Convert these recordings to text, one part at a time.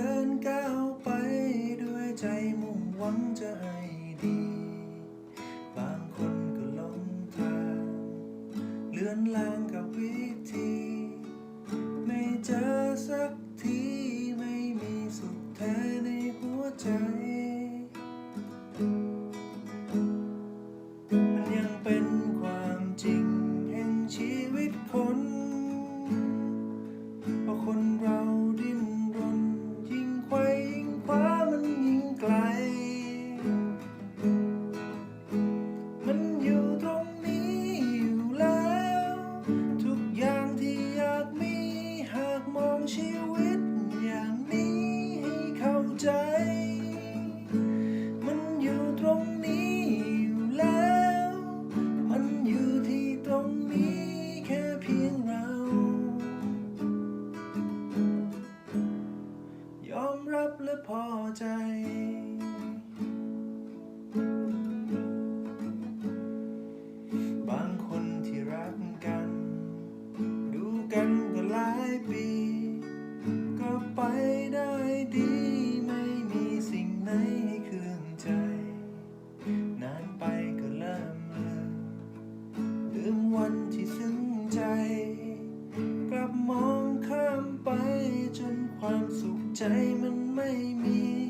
เดินก้าวไปด้วยใจมุ่งหวังจะให้ดี บางคนก็หลงทางเลือนลางกับวิธี ไม่เจอสักทีไม่มีสุขแท้ในหัวใจ ใจ บางคนที่รักกัน ดูกันก็หลายปี ก็ไปได้ดีไม่มีสิ่งไหนให้เครื่องใจ นานไปก็เริ่มลืมลืมวันที่ซึ้งใจ กลับมองข้ามไปจนความสุขใจมัน ไม่มี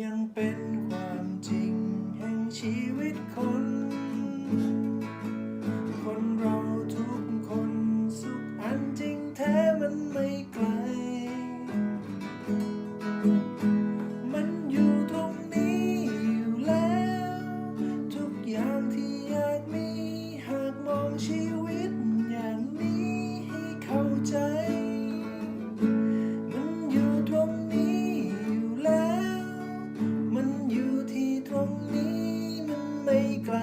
ยังเป็นความจริงแห่งชีวิตคน คนเราทุกคนสุขอันจริงแท้มันไม่ไกล มันอยู่ตรงนี้อยู่แล้ว ทุกอย่างที่อยากมีหากมองชีวิตอย่างนี้ให้เข้าใจ ไม่ไกล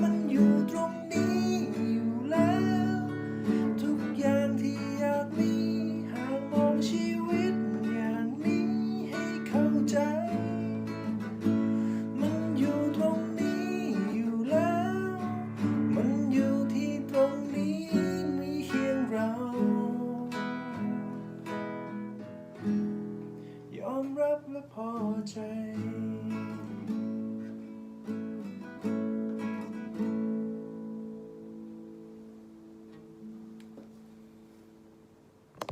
มันอยู่ตรงนี้อยู่แล้ว ทุกอย่างที่อยากมีหากมองชีวิตอย่างนี้ให้เข้าใจ มันอยู่ตรงนี้อยู่แล้ว มันอยู่ที่ตรงนี้มีเพียงเรา ยอมรับและพอใจ